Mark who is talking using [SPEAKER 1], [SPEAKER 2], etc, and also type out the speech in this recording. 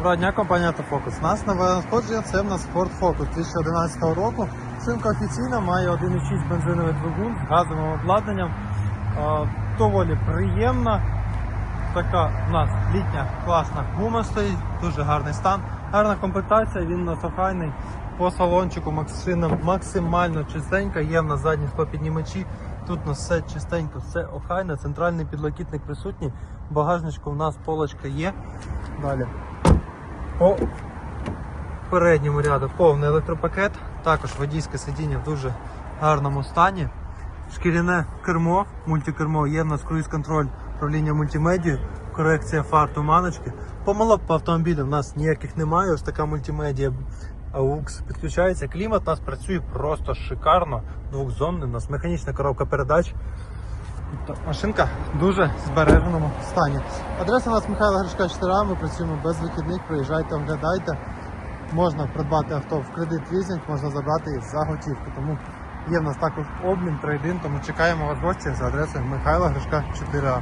[SPEAKER 1] Доброго дня, компанія Автофокус. У нас нове надходження це в нас Ford Focus 2011 року. Шинка офіційна має 1,6 бензиновий двигун з газовим обладнанням. Е, Доволі приємна. Така в нас літня класна гума стоїть, дуже гарний стан, гарна комплектація, він у нас охайний. По салончику максимально чистенька, є в нас задні склопіднімачі. Тут у нас все чистенько, все охайне, центральний підлокітник присутній, багажничку у нас полочка є. Далі. По передньому ряду повний електропакет, також водійське сидіння в дуже гарному стані. Шкіряне кермо, мультикермо, є в нас круїз-контроль, управління мультимедією, корекція фар туманочки. Помилок по автомобілю в нас ніяких немає. Ось така мультимедія AUX підключається. Клімат у нас працює просто шикарно, двохзонний, у нас механічна коробка передач. Тобто Машинка в дуже збереженому стані. Адреса у нас Михайла Гришка 4А, ми працюємо без вихідних, приїжджайте, оглядайте. Можна придбати авто в кредит лізинг, можна забрати за готівку. Тому є в нас також обмін, трейдин, тому чекаємо вас гості за адресою Михайла Гришка 4А.